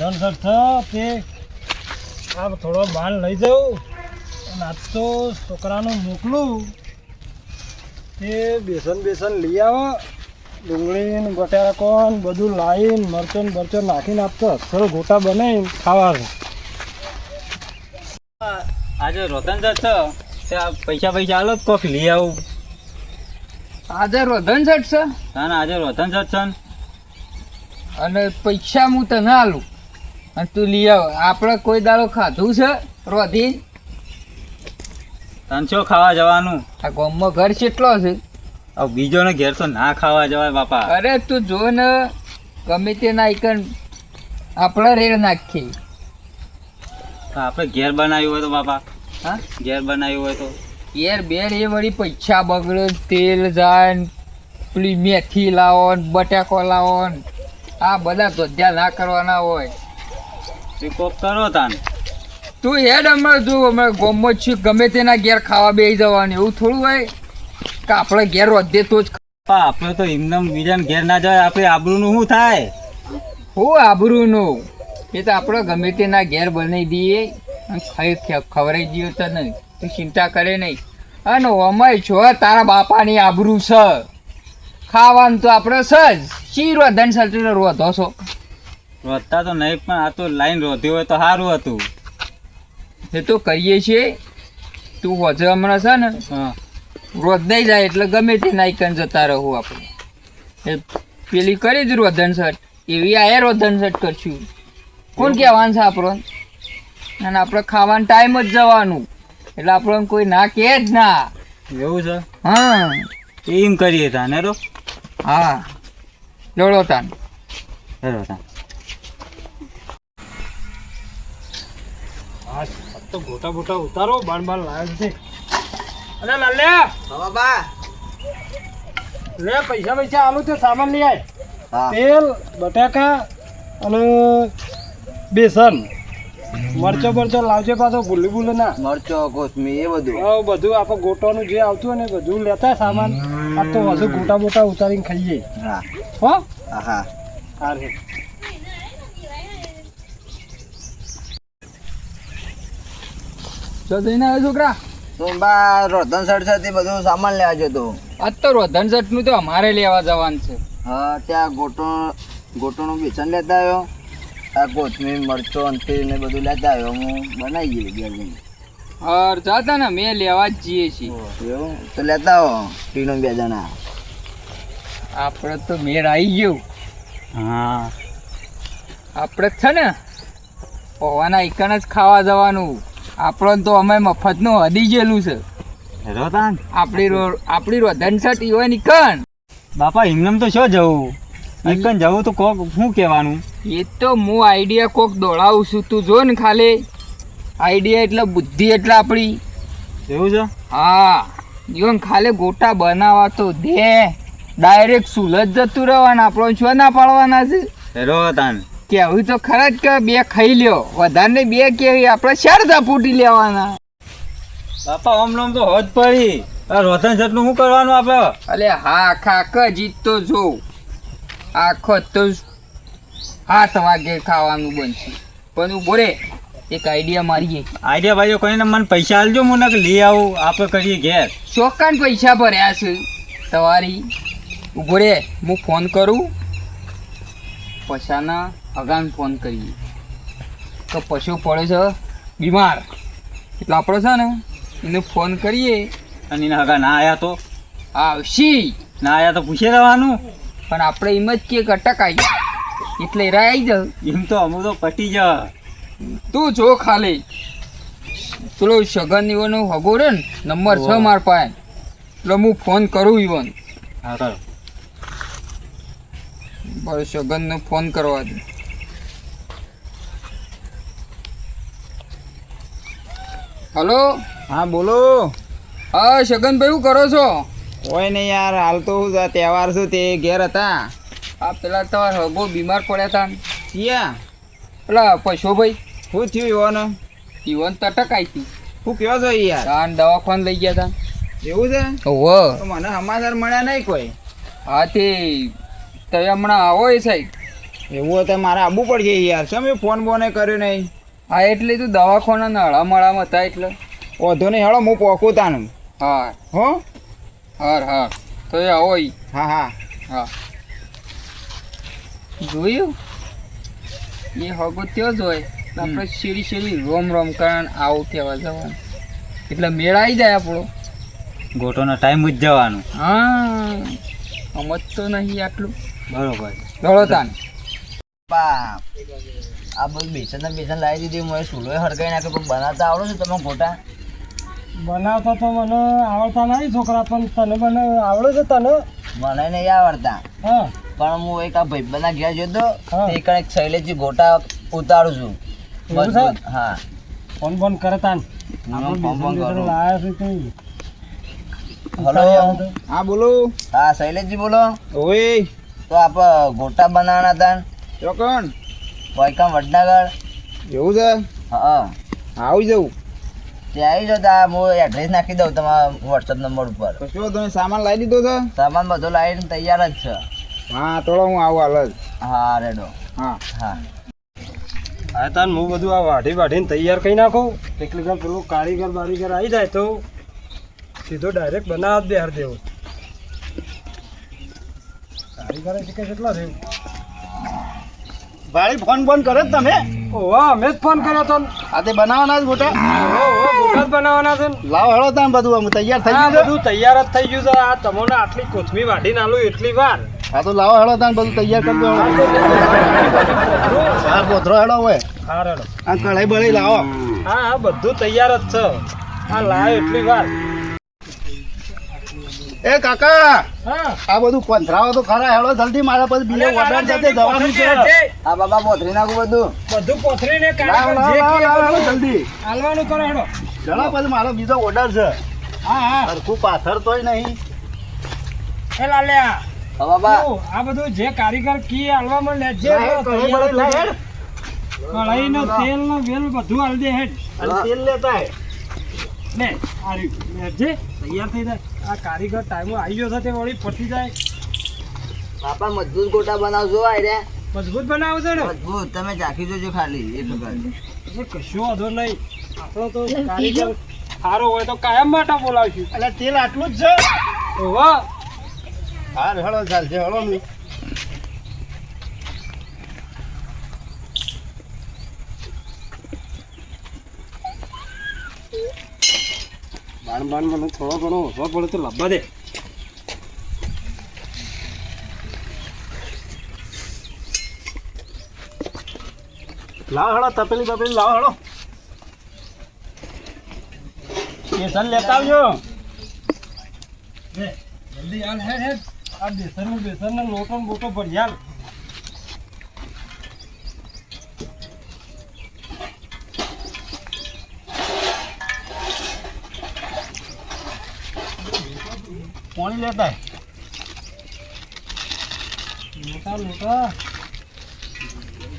રોધણ sir છે તે આ થોડો માલ લઈ જાઉં. અને આજ તો છોકરાનું મોકલું. તે બેસન બેસન લઈ આવો. ડુંગળી ને બટાકા કોણ બધું લાવીને મરચો ને બરચો નાખીને આપતો અસલ ગોટા બનાવીને ખાવાનું આજે જત તે ત્યાં પૈસા પૈસા આલો તો કોક લઈ આવું. આજે રોધન સેટ છે ના ના આજે રોધન જત છે ને. અને પૈસા હું તને આલું. અને તું લઈ આવ. આપણે કોઈ દાડો ખાધું છે? રોધી? તને શું ખાવા જવાનું? આ ગામમાં ઘર કેટલો છે? હવે બીજોને ઘેર તો ના ખાવા જવાય બાપા. અરે તું જો ને ગમે તે નાઈકન આપણે રેડ નાખીએ. તો આપણે ઘેર બનાવ્યું હોય તો બાપા. હા? ઘેર બનાવ્યું હોય તો. યાર બેર એ વળી પૈસા બગડે તેલ જાય પેલી મેથી લાવો ને બટાકો લાવો ને આ બધા ધોધ્યા ના કરવાના હોય. તે કોક કરો તાન. તું હેડ હમણાં જો હમણાં ગોમો છું ગમે તેના ઘેર ખાવા બેસી જવાનું એવું થોડું હોય? કે આપણે ઘેર વધે તો જ આપણે તો એમનેમ બીજાને ઘેર ના જાય આપણે આબરૂનું શું થાય? હું આબરૂનું? એ તો આપણે ગમે તેના ઘેર બનાવી દઈએ અને ખાઈ ખ- ખવડાવી દઈએ તો નહીં તું ચિંતા કરે નહીં. અને અમાય છો તારા બાપાની આબરૂ છે ખાવાનું તો આપણે સજ શી રોધન સલટી રોધો છો? રોધતા તો નહીં પણ આ તો લાઈન રોધી હોય તો સારું હતું. એ તો કરીએ છીએ તું હોજે હમણાં છે ને રોધ નહીં જાય એટલે ગમે તે નાયકન જતા રહું આપણે. એ પેલી કરી જ રોધન શર્ટ એવી આયા રોધન શર્ટ કરશું. કોણ કહેવાનું છે આપણો? અને આપણે ખાવાનો ટાઈમ જ જવાનું. એટલે આપણને કોઈ ના કહે જ ના. એવું છે? હા. એમ કરીએ તાને રો હા. જોડો તાન. હેરો તાન. હા તો ગોટા બોટા ઉતારો બાણ બાણ લાવ્યો છે અરે લે! પૈસા પૈસા આલું તે સામાન લઈ આય. તેલ બટાકા અને બેસન. મરચો બરચો લાવજે પાછો ભૂલી ભૂલે ના. મરચો કોથમી એ બધું. હા બધું આપણે ગોટાનું જે આવતું ને બધું લેતા સામાન. આ તો હજુ ગોટા બોટા ઉતારીને ખાઈએ. હા. હો? હા હે. જો જઈને આવ્યો છોકરા. તો બા રોધન સર છે તે બધું સામાન લેવા જતો આજ તો રોધન સટનું તો અમારે લેવા જવાનું છે. હા ત્યાં ગોટો ગોટોનું બેસન લેતા આવ્યો. આ કોથમીર મરચો અને ને બધું લેતા આવ્યો. હું બનાવી ગયો ઘેર જઈને હર જાતા ને મેં લેવા જ જઈએ છીએ. એવું? તો લેતા આવો ટીનો બે જણા. આપણે તો મેળ આવી ગયું. હા. આપણે જ છે ને પવાના એકન જ ખાવા જવાનું. આપણને તો અમે મફતનું હદી ગયેલું છે. આપણી રો આપણી રોધન સટ ઈવન નીકળ બાપા હિંગમ તો શું જવું. એકન જવું તો કોક શું કહેવાનું? એ તો હું આઈડિયા કોક દોડાવું છું. તું જો ને ખાલી. આઈડિયા એટલે બુદ્ધિ એટલે આપણી. એવું છે? હા. ઈવન ખાલી ગોટા બનાવવા તો દે. ડાયરેક્ટ સુલજ જતું રહેવાના. આપણો છો ના પાડવાના છે? હેરો તાન. કેવું તો ખરા જ કે બે ખાઈ લ્યો. વધારે બે કેવી? આપણે શારદા ફૂટી લેવાના. બાપા ઓમ તો હોજ પડી. રોતન છતનું શું કરવાનું આપણે અલે હા આખા આખા જીત તો જો. આખો તો સાત વાગે ખાવાનું બનશે. પણ ઊભો રે એક આઈડિયા મારીએ. આઈડિયા ભાઈઓ કોઈને મને પૈસા આલજો હું નક લઈ આવું. આપણે કરીએ ઘેર. ચોક્કાન પૈસા ભર્યા છે. તમારી ઊભો રે હું ફોન કરું. પછાના અગાન ફોન કરીએ. તો પશુ પડે છે બીમાર. એટલે આપણે છે ને એને ફોન કરીએ. અને એના હગા ના આયા તો? આવશી. ના આયા તો પૂછી રહેવાનું. પણ આપણે એમ જ કે અટકાઈ એટલે એરા આવી જાવ એમ તો અમુક તો પટી જા તું જો ખાલી. પેલો સગન ઈવન હગો રે ને નંબર છ માર પાસે. એટલે હું ફોન કરું ઈવન. હા કરો બસ સગનને ફોન કરવા દે. હલો? હા બોલો. હા શગનભાઈ શું કરો છો? કોઈ નહીં યાર હાલ તો શું તહેવાર છું તે ઘેર હતા. આ પેલા તમારે હગો બીમાર પડ્યા હતા ક્યાં? પેલા પશુભાઈ. શું થયું યુવાનો ઈવન તો અટકાઈ હતી. શું કયો છો યાર? તાન દવાખાને લઈ ગયા હતા એવું છે? ઓહો તો મને સમાચાર મળ્યા નહીં કોઈ. હા તે તમે હમણાં આવો એ સાહેબ એવું તો મારે આવવું પડશે યાર. શું મેં ફોન બોને કર્યો નહીં? હા એટલે તું દવાખાના નળા મળામાં હતા એટલે. વાંધો નહીં હાળો હું પોકું તાનું હા. હો? હાર હાર. તો એ આવો હા હા. હા. જોયું? એ હગો ત્યો જ હોય. આપણે શેરી શેરી રોમ રોમ કારણ આવું કહેવા જવાનું. એટલે મેળાઈ જાય આપણો. ગોટોનો ટાઈમ જ જવાનો. હા. સમજતો નહીં આટલું. બરોબર. દોડો તાન પા આ બધું બેસન બેસન લાવી દીધી હું સુલોય હરગાઈ નાખ્યો પણ બનાવતા આવડે છે તમે ખોટા? બનાવતા તો મને આવડતા નહીં છોકરા પણ તને મને આવડે છે તને? મને નહીં આવડતા. હા. પણ હું એક આ ભાઈબંધના ઘેર ગયો એ કણક શૈલેષજી ગોટા ઉતારું છું. હા. ફોન ફોન કરે. તાન હલો? હા બોલો. હા શૈલેષજી બોલો. ઓય. તો આપ ગોટા બનાવવાના હતા ચોકન વૈકામ વડનગર. એવું છે? હા. આવી જવું. તે આવી જાઓ તા હું એડ્રેસ નાખી દઉં તમારા વોટ્સઅપ નંબર ઉપર. શું તમે સામાન લાવી દીધો છે? સામાન બધો લાવીને તૈયાર જ છે. હા તોડો હું આવું હાલ જ. હા રેડો. હા. હા. હા તાન હું બધું આ વાઢી વાઢીને તૈયાર કરી નાખું. એટલે કે પેલું કારીગર બારીગર આવી જાય તો સીધો ડાયરેક્ટ બનાવવા જ બેહાર દેવો. કારીગર કેટલા રહ્યું ભાઈ ફોન ફોન કરો જ તમે. ઓવા અમે જ ફોન કર્યો તો આ તે બનાવવાના જ ગોટા ઓહો, ઓહો, જ બનાવવાના છે. લાવો હેળો તમે બધું અમે તૈયાર થઈ ગયું બધું તૈયાર જ થઈ ગયું છે. આ તમને આટલી કોથમી વાઢીને આલું એટલી વાર. હા તો લાવો હેળો બધું તૈયાર કરી દો હા પોથરો હેળો હોય. હા રેડો આ કઢાઈ બળી લાવો. હા હા બધું તૈયાર જ છે. આ લાવ એટલી વાર. એ કાકા આ બધું પંથરાવો તો ખરા હેડો જલ્દી મારા પછી બીજે ઓર્ડર સાથે જવાનું છે. આ બાબા પોથરી નાખું બધું. બધું પોથરીને બધું જલ્દી. હાલવાનું કરો હેડો. ચલો પછી મારો બીજો ઓર્ડર છે. હા હા. સરખું પાથર તોય નહીં. એ લાલ્યા હા બાબા. આ બધું જે કારીગર કી હાલવામાં લેજે લાય, કઢાઈ. કઢાઈનો તેલ નો વેલ બધું હાલ દે હેડ. અને તેલ લેતા હે. ને આ. લેજે તૈયાર થઈ જાય. આ કારીગર ટાઈમ આવી ગયો છે તે વળી પતી જાય. બાપા મજબૂત ગોટા બનાવજો આ રે. મજબૂત બનાવજો ને. મજબૂત તમે ચાખી જોજો ખાલી એ વખત કશું કશો વાંધો નહીં. આપણો તો કારીગર સારો હોય તો કાયમ માટે બોલાવશું. એટલે તેલ આટલું જ છે? ઓવા હા હળો ચાલશે હળો મી. બાણ મને થોડો ઘણો ઓછો પડે તો લબ્બા દે. લાવો હેળો તપેલી તપેલી લાવો હેળો સ્ટેશન લેતા આવજો. જલ્દી હાલ, હેડ હેડ. આ બેસન બેસન લોટો બોટો ભરી પાણી લેતા લોટા લોટા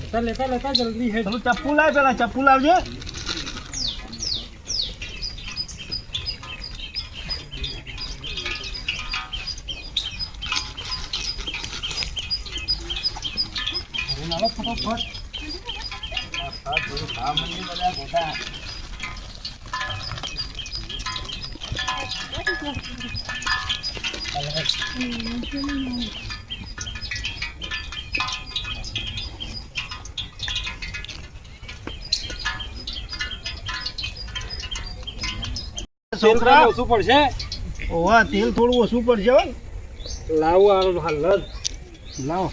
લેતા લેતા લેતા જલ્દી હેડ તમે ચપ્પુ લાવ પેલા ચપ્પુ લાવજો. ફટોફટ. છોકરા? ઓછું પડશે? ઓવા તેલ થોડું ઓછું પડશે હો. લાવું હાલ હાલ લાવો.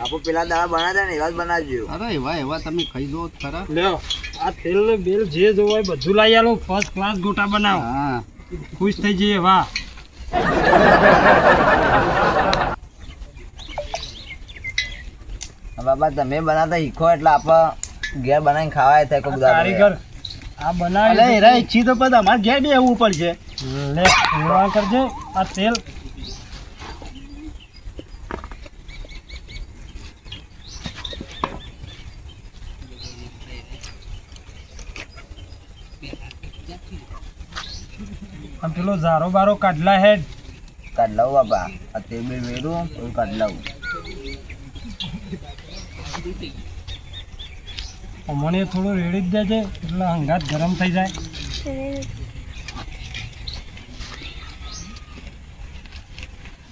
આપણે પેલા દાડા બનાવ્યા ને એવા જ બનાવજો. અરે એવા એવા તમે ખાઈ દો ખરા. લ્યો આ તેલ ને બેલ જે જોવાય બધું લાવી આલો ફર્સ્ટ ક્લાસ ગોટા બનાવો. હા. ખુશ થઈ જઈએ વાહ. બાબા તમે બનાવતા શીખો એટલે આપણે ઘેર બનાવીને ખાવાય થાય કોઈ. કારીગર આ બનાવી ઈચ્છી તો પછી અમારે ઘેર બી આવવું પડશે. લે કરજે આ તેલ. આમ પેલો ઝારો બારો કાઢલા હેડ. કાઢ બાબા. આ તે બે વેરું એવું કાઢ અમને મને થોડું રેડી જ દેજે એટલે હંગાત ગરમ થઈ જાય.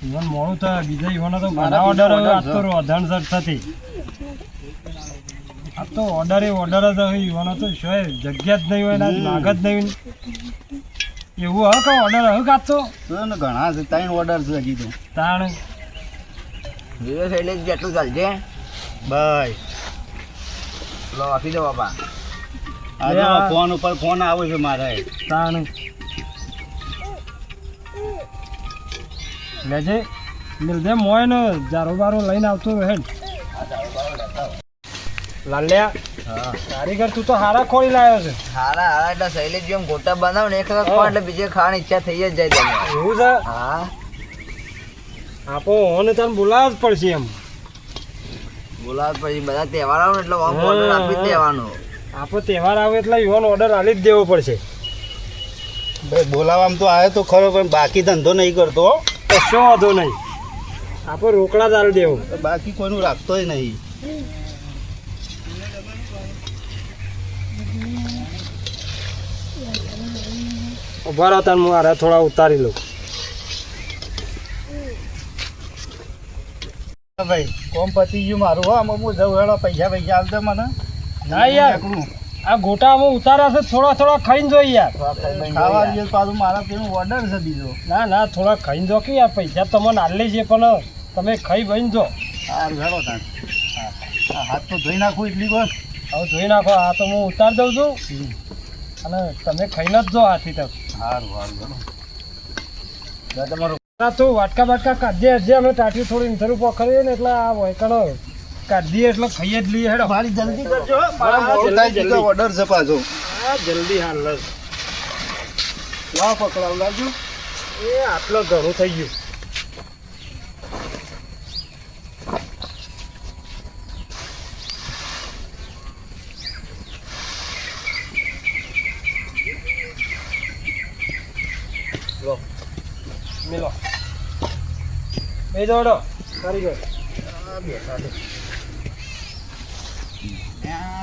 ઈવન મોડું થાય બીજા ઈવન તો મારા ઓર્ડર આજ તો અધણસર થતી. આ તો ઓર્ડર એ ઓર્ડર જ હોય ઈવન તો શોય જગ્યા જ નહીં હોય ને લાગ જ નહીં એવું હવે કે ઓર્ડર હવે કાચતો તો ને ઘણા છે ત્રણ ઓર્ડર છે હજી તો. ત્રણ. દિવસ એટલે જેટલું ચાલશે. ભાઈ લો આપી દો બાપા. આજે ફોન ઉપર ફોન આવે છે મારે. ત્રણ. લેજે મિલજે મોય ને જારો બારો લઈને આવતો રહે લાલ્યા કારીગર તું તો હારા ખોલી લાવ્યો છે. હારા હારા એટલે શૈલેષ જેમ ગોટા બનાવ ને એક વખત એટલે બીજે ખાવાની ઈચ્છા થઈ જ જાય તમને એવું છે? હા. આપો ઓને તને બોલાવ જ પડશે એમ. બોલાવ પછી બધા તહેવાર આવે ને એટલે આમ ઓર્ડર આપી દેવાનો. આપો તહેવાર આવે એટલે યુવાન ઓર્ડર આલી જ દેવો પડશે. ભાઈ બોલાવવામાં તો આવે તો ખરો પણ બાકી ધંધો નહીં કરતો તો કશો વાંધો નહીં. આપો રોકડા જ આલી દેવો. બાકી કોઈનું રાખતોય નહીં. ઊભા રહો તને હું આ થોડા ઉતારી લઉં. ભાઈ કોમ પતી ગયું મારું હો આમાં હું જવું હેડો પૈસા પૈસા આલ મને. ના યાર આ ગોટા અમે ઉતાર્યા છે થોડા થોડા ખાઈને જોઈ યાર. ખાવા જઈએ પાછું મારા પેલું ઓર્ડર છે બીજો. ના ના થોડા ખાઈને જો કે યાર પૈસા તમને આલે છે પણ તમે ખાઈ ભાઈને જો. સારું હેડો તાર. હા. હાથ તો ધોઈ નાખું એટલી વાર. હવે ધોઈ નાખો આ તો હું ઉતાર દઉં છું. અને તમે ખાઈને જ જો હાથી તક સારું સારું તમારું તો વાટકા બાટકા કાઢીએ હજી અમે ટાટી થોડી ઇન્ટરવ્યુ પકડીએ ને એટલે આ વૈકણો કાઢીએ એટલે ખાઈએ જ લઈએ હેડો. મારી જલ્દી કરજો મારા જલ્દી. ઓર્ડર છે પાછો. હા જલ્દી હાલ લસ લાવ પકડાવ લાવજો. એ આટલો ઘણું થઈ ગયું. મિલો. બે જોડો કરી ગયો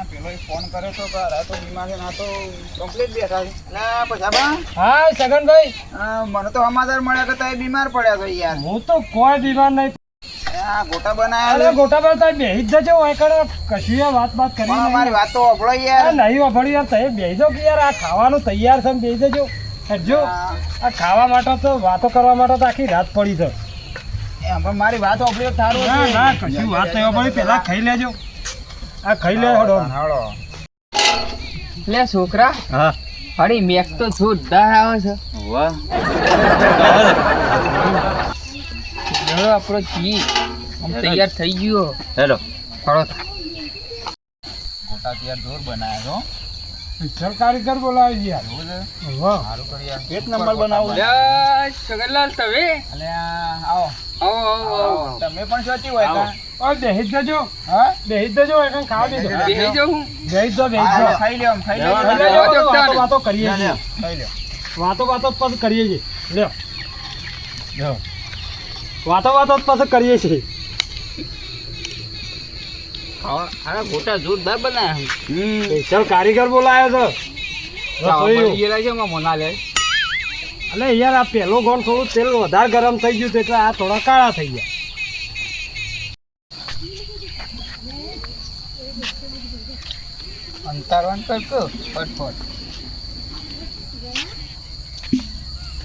પેલો ફોન કર્યો તો તો બીમાર છે ને તો કમ્પ્લીટ બેઠા છે. અને પછી હા સગનભાઈ મને તો સમાચાર મળ્યા કે તમે બીમાર પડ્યા છો યાર. હું તો કોઈ બીમાર નહીં. ગોટા અરે બનાવ્યા ગોટા તમે બેહી જ જજો વાયકણ કશી વાત વાત કરી મારી વાત તો અભળો યાર. નહીં વાપરી યાર તમે બેહી જાઓ કે યાર આ ખાવાનું તૈયાર છે બેહી જજો. હા. આ ખાવા માટે તો વાતો કરવા માટે તો આખી રાત પડી છે. પણ મારી વાત અભળ્યો થારું ના ના કશું વાત થયો પડી પેલા ખાઈ લેજો. આ ખાઈ લે હડો હાલો લે છોકરા. હા. અરે મેક તો જોરદાર આવે છે. વાહ. ચલો આપણો જી. આમ તૈયાર થઈ ગયો. હેલો. ફળો ગોટા તૈયાર જોર બનાવ્યા. પિક્ચર કારીગર બોલાવી છે યાર. વાહ. સારું કરી યાર એક નંબર બનાવો. લે સગનલાલ તમે? એટલે આવો. આવો આવો તમે પણ સોચી હોય કા? ઓ ઓય જજો હા? બેહી જજો એક ખાવા દેજો. બેહી જાઉં બેહી જ. જો બેહી હા, જો. ખાઈ લ્યો ખાઈ લ્યો. વાતો વાતો કરીએ છીએ. ખાઈ લ્યો. વાતો વાતો પછી કરીએ છીએ. લ્યો. લ્યો. વાતો વાતો જ કરીએ છીએ. ખાવા ગોટા જોરદાર બનાવ્યા સ્પેશિયલ કારીગર બોલાયો છે અલે યાર આ પેલો ગોળ થોડું તેલ વધારે ગરમ થઈ ગયું છે એટલે આ થોડા કાળા થઈ ગયા. અંતરવાન કરતો ફટફટ.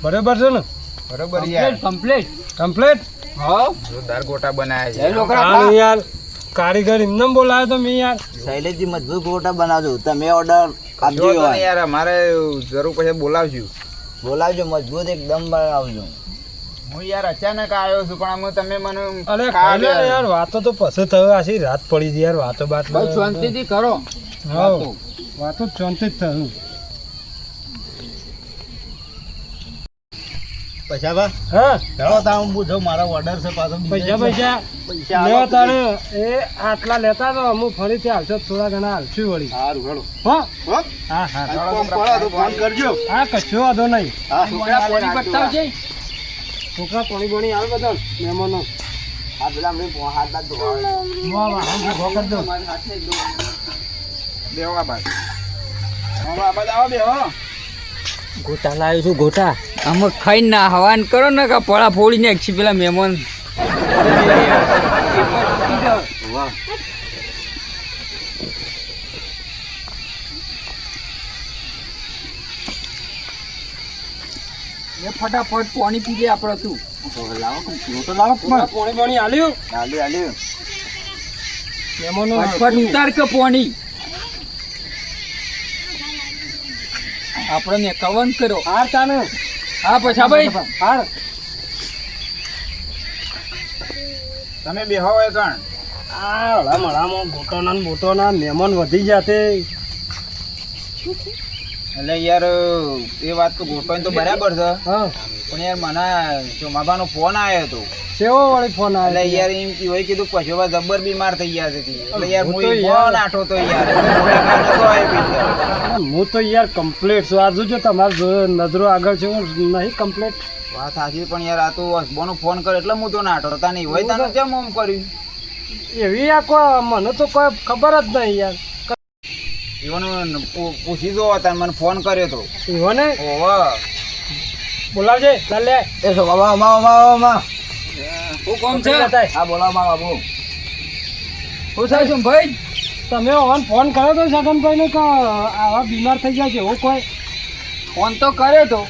બરાબર છે ને? બરોબર યાર. કમ્પ્લીટ કમ્પ્લીટ હા. જોરદાર ગોટા બનાયા છે. યાર. કારીગર એમને બોલાયો તો મેં યાર. શૈલેષજી મજબૂત ગોટા બનાવજો. તમે ઓર્ડર આપજો યાર અમારે જરૂર પછી બોલાવજો. બોલાવજો મજબૂત એકદમ બનાવજો. હું યાર અચાનક આવ્યો છું પણ આમ તમે મને અરે ખા ખાઈ લે ને યાર. વાતો તો પછી થયો આશી રાત પડી ગઈ યાર વાતો બાત બસ શાંતિથી કરો. વાતો વાતો જ શાંતિ જ થયું પૈસા બા હા. તા હું પૂછો મારા ઓર્ડર છે પાછો પૈસા પૈસા. પૈસા લેવા તારે એ આટલા લેતા તો અમુક ફરીથી આવશો થોડા ઘણા આવશું વળી. સારું હેડો હો? હો? હા હા. આ કોમ તો ફોન કરજો. હા કશો વાંધો નહીં. હા છોકરા પોણી બતાવજે. છોકરા પાણી પાણી આવે બધા મહેમાનો. આ પેલા અમને હાથ ધોવા વાહ વાહ બાજુ આવો બેહો. ગોટા લાવ્યો છું ગોટા. આમાં ખાઈ ના હવાન કરો ને કે પડા ફોડીને એકસી પેલા મહેમાન. એ ફટાફટ પાણી પીજે આપણે તું. તો લાવો પાણી. પાણી આલ્યું? હાલી હાલી મહેમાનો ઉતાર કે પાણી. આપણે ને કવન કરો હાર તાને હા પછી ભાઈ. હાર. તમે બેહો એ કણ આ હળા મળામાં ગોટોના બોટોના મહેમાન વધી જાતે એટલે યાર એ વાત તો ગોઠવાય તો બરાબર છે. હા. પણ યાર મને ચોમાબાનો ફોન આવ્યો હતો સેવો વાળી ફોન એટલે યાર એમ કહેવાય કીધું પશુભા જબ્બર બીમાર થઈ ગયા છે એટલે યાર હું હું તો યાર- ફોન આઠો તો યાર. હું તો યાર કમ્પ્લીટ છું. આજુ જો તમારે નજરો આગળ છે હું નહીં કમ્પ્લીટ વાત સાચી પણ યાર આ તો હસબોનો ફોન કરે એટલે હું તો નાઠો તા નહીં હોય તને કેમ ઓમ કર્યું? એવી આ કોઈ મને તો કોઈ ખબર જ નહીં યાર. ઈવન પૂછી જો તને મને ફોન કર્યો તો. ઈવોને? ઓવા બોલાવજે ચાલ એ સો બાબા અમા અમા અમા હું કોમ છે? આ બોલાવો મારા બાબુ. હું થાય છું ભાઈ? તમે ઓન ફોન કર્યો તો સગનભાઈ ને કે આવા બીમાર થઈ ગયા છે એવું કોઈ? ફોન તો કર્યો તો.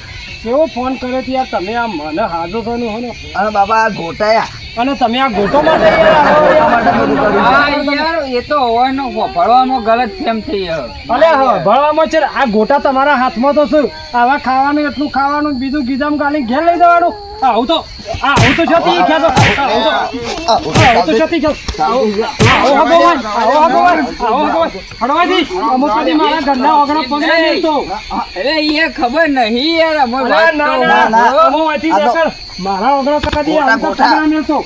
કેવો ફોન કર્યો યાર તમે આ મને હાજો છો ને. હોને અને બાબા આ ગોટાયા. અને તમે આ ગોટો માટે યાર. હા એ તો હવાનો ભળવામાં ગલત કેમ થઈ અલે હા છે આ ગોટા તમારા હાથમાં તો શું? આવા ખાવાનું એટલું ખાવાનું બીજું ગીજામ ગાલી ઘેર લઈ જવાનું. આવું તો આ આવું તો છતી ખેતો આવું તો. આ આવું તો છતી ખેતો આવો ભગવાન. આવો ભગવાન. આવો ભગવાન. હળવાજી અમુક કદી મારા ઘરના ઓગણા પગલા નહીં તો અરે એ ખબર નહીં યાર અમે વાત ના તો ના અહીંથી નીકળ. મારા ઓગણા કદી આવું તો પગલા નહીં તો